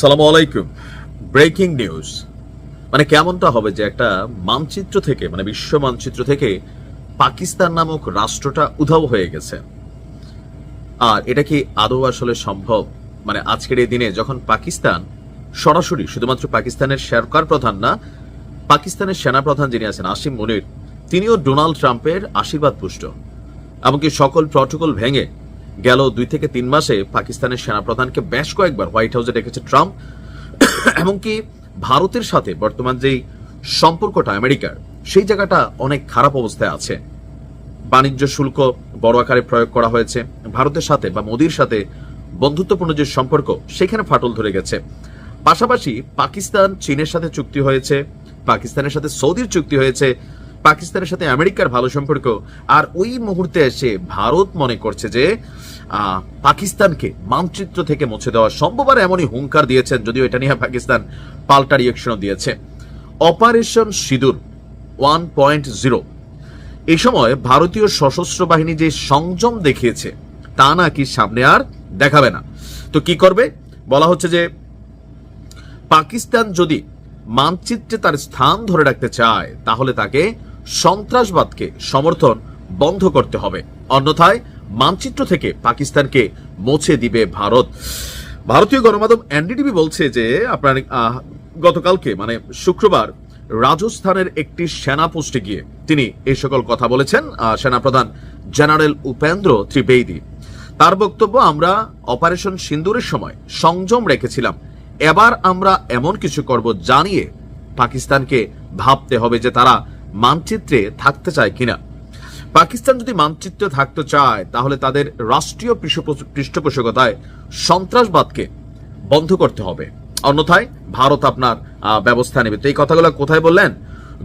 সালাম আলাইকুম। Breaking news মানে কেমনটা হবে যে একটা মানচিত্র থেকে মানে বিশ্ব মানচিত্র থেকে পাকিস্তান নামক রাষ্ট্রটা উধাও হয়ে গেছে। আর এটা কি আদৌ আসলে সম্ভব? মানে আজকের এই দিনে যখন পাকিস্তান সরাসরি, শুধুমাত্র পাকিস্তানের সরকার প্রধান না, পাকিস্তানের সেনাপ্রধান যিনি আছেন, আসিম মনির, তিনিও ডোনাল্ড ট্রাম্পের আশীর্বাদ পুষ্ট। এমনকি সকল প্রটোকল ভেঙে গেল দুই থেকে তিন মাসে পাকিস্তানের সেনাপ্রধানকে বেশ কয়েকবার হোয়াইট হাউসে ডেকেছে ট্রাম্প। এমনকি ভারতের সাথে বর্তমান যেই সম্পর্কটা আমেরিকার, সেই জায়গাটা অনেক খারাপ অবস্থায় আছে। বাণিজ্য শুল্ক বড় আকারে প্রয়োগ করা হয়েছে। ভারতের সাথে বা মোদির সাথে বন্ধুত্বপূর্ণ যে সম্পর্ক, সেখানে ফাটল ধরে গেছে। পাশাপাশি পাকিস্তান, চীনের সাথে চুক্তি হয়েছে, পাকিস্তানের সাথে সৌদির চুক্তি হয়েছে, পাকিস্তানের সাথে আমেরিকার ভালো সম্পর্ক। আর ওই মুহূর্তে এসে ভারত মনে করছে যে পাকিস্তানকে মানচিত্র থেকে মুছে দেওয়া সম্ভব, আর এমনই হুঙ্কার দিয়েছেন, যদিও এটা নিয়ে পাকিস্তান পাল্টা রিয়েকশনও দিয়েছে। অপারেশন সিঁদুর ওয়ান পয়েন্ট জিরো এই সময় ভারতীয় সশস্ত্র বাহিনী যে সংযম দেখিয়েছে, তা নাকি সামনে আর দেখাবে না। তো কি করবে? বলা হচ্ছে যে, পাকিস্তান যদি মানচিত্রে তার স্থান ধরে রাখতে চায়, তাহলে তাকে সন্ত্রাসবাদকে সমর্থন বন্ধ করতে হবে। অন্যথায় মানচিত্র থেকে পাকিস্তানকে মুছে দিবে ভারত। ভারতীয় গণমাধ্যম এনডিটিভি বলছে যে, আপনার গতকালকে মানে শুক্রবার, রাজস্থানের একটি সেনা পোস্টে গিয়ে তিনি এই সকল কথা বলেছেন। সেনাপ্রধান জেনারেল উপেন্দ্র ত্রিবেদী। তার বক্তব্য, আমরা অপারেশন সিন্দুরের সময় সংযম রেখেছিলাম। এবার আমরা এমন কিছু করব জানিয়ে পাকিস্তানকে ভাবতে হবে যে তারা মানচিত্রে থাকতে চায় কিনা। পাকিস্তান যদি মানচিত্রে থাকতে চায়, তাহলে তাদের রাষ্ট্রীয় পৃষ্ঠপোষকতায় সন্ত্রাসবাদকে বন্ধ করতে হবে। অন্যথায় ভারত আপনার ব্যবস্থা নেবে। তো এই কথাগুলো কোথায় বললেন?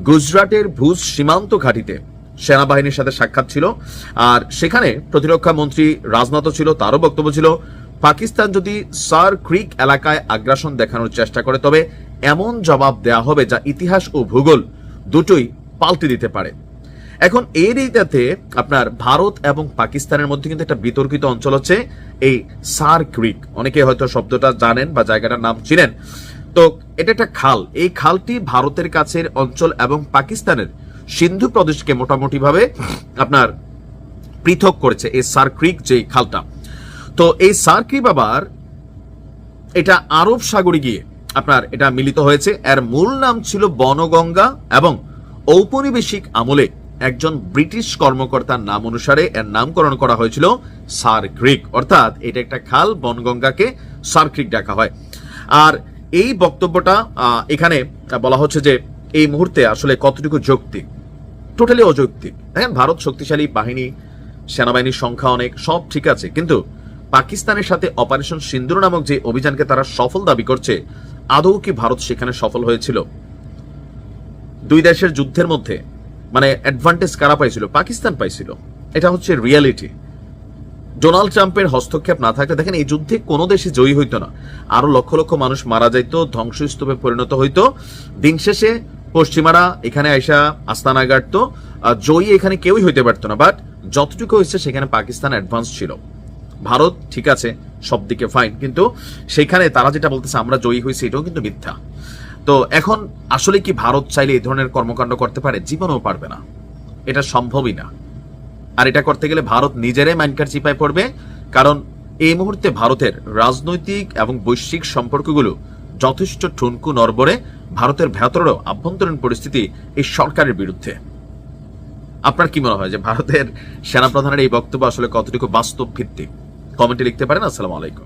গুজরাটের ভুজ সীমান্ত ঘাটিতে সেনাবাহিনীর সাথে সাক্ষাৎ ছিল। আর সেখানে প্রতিরক্ষা মন্ত্রী রাজনাথও ছিল, তারও বক্তব্য ছিল, পাকিস্তান যদি সার ক্রিক এলাকায় আগ্রাসন দেখানোর চেষ্টা করে, তবে এমন জবাব দেয়া হবে যা ইতিহাস ও ভূগোল দুটোই পাল্টে দিতে পারে। এখন এর এইটাতে আপনার ভারত এবং পাকিস্তানের মধ্যে কিন্তু একটা বিতর্কিত অঞ্চল হচ্ছে এই সার ক্রিক। অনেকে হয়তো শব্দটা জানেন বা জায়গাটার নাম চিনেন। তো এটা একটা খাল। এই খালটি ভারতের কাছের অঞ্চল এবং পাকিস্তানের সিন্ধু প্রদেশকে মোটামুটি ভাবে আপনার পৃথক করেছে এই সার ক্রিক যে খালটা। তো এই সার ক্রিক আবার এটা আরব সাগরে গিয়ে আপনার এটা মিলিত হয়েছে। এর মূল নাম ছিল বনগঙ্গা এবং ঔপনিবেশিক আমলে একজন ব্রিটিশ কর্মকর্তার নাম অনুসারে এর নামকরণ করা হয়েছিল সার ক্রিক অর্থাৎ এটা একটা খাল, বনগঙ্গাকে সার ক্রিক ডাকা হয়। আর এই বক্তব্যটা এখানে বলা হচ্ছে যে এই মুহূর্তে আসলে কতটুকু যৌক্তিক? টোটালি অযৌক্তিক। দেখেন, ভারত শক্তিশালী, বাহিনী, সেনাবাহিনীর সংখ্যা অনেক, সব ঠিক আছে। কিন্তু পাকিস্তানের সাথে অপারেশন সিন্দুর নামক যে অভিযানকে তারা সফল দাবি করছে, আদৌ কি ভারত সেখানে সফল হয়েছিল? দুই দেশের যুদ্ধের মধ্যে মানে অ্যাডভান্টেজ কারা পাইছিল? পাকিস্তান পাইছিল। এটা হচ্ছে রিয়ালিটি ডোনাল্ড ট্রাম্পের হস্তক্ষেপ না থাকলে, দেখেন এই যুদ্ধে কোনো দেশে জয়ী হইতো না। আরও লক্ষ লক্ষ মানুষ মারা যাইতো, ধ্বংসস্তূপে পরিণত হইতো। দিন শেষে পশ্চিমারা এখানে আইসা আস্তানা গাড়তো আর জয়ী এখানে কেউই হইতে পারতো না। বাট যতটুকু হয়েছে, সেখানে পাকিস্তান অ্যাডভান্স ছিল। ভারত ঠিক আছে, সব দিকে ফাইন কিন্তু সেখানে তারা যেটা বলতেছে, আমরা জয়ী হয়েছি, এটাও কিন্তু মিথ্যা। তো এখন আসলে কি ভারত চাইলে এই ধরনের কর্মকাণ্ড করতে পারে? জীবনেও পারবে না। এটা সম্ভবই না। আর এটা করতে গেলে ভারত নিজেরাই মাইনকার চিপায় পড়বে, কারণ এই মুহূর্তে ভারতের রাজনৈতিক এবং বৈশ্বিক সম্পর্কগুলো যথেষ্ট ঠুনকু নরবরে ভারতের ভেতরেরও আভ্যন্তরীণ পরিস্থিতি এই সরকারের বিরুদ্ধে। আপনার কি মনে হয় যে ভারতের সেনাপ্রধানের এই বক্তব্য আসলে কতটুকু বাস্তব ভিত্তিক কমেন্টে লিখতে পারেন। আসসালামু আলাইকুম।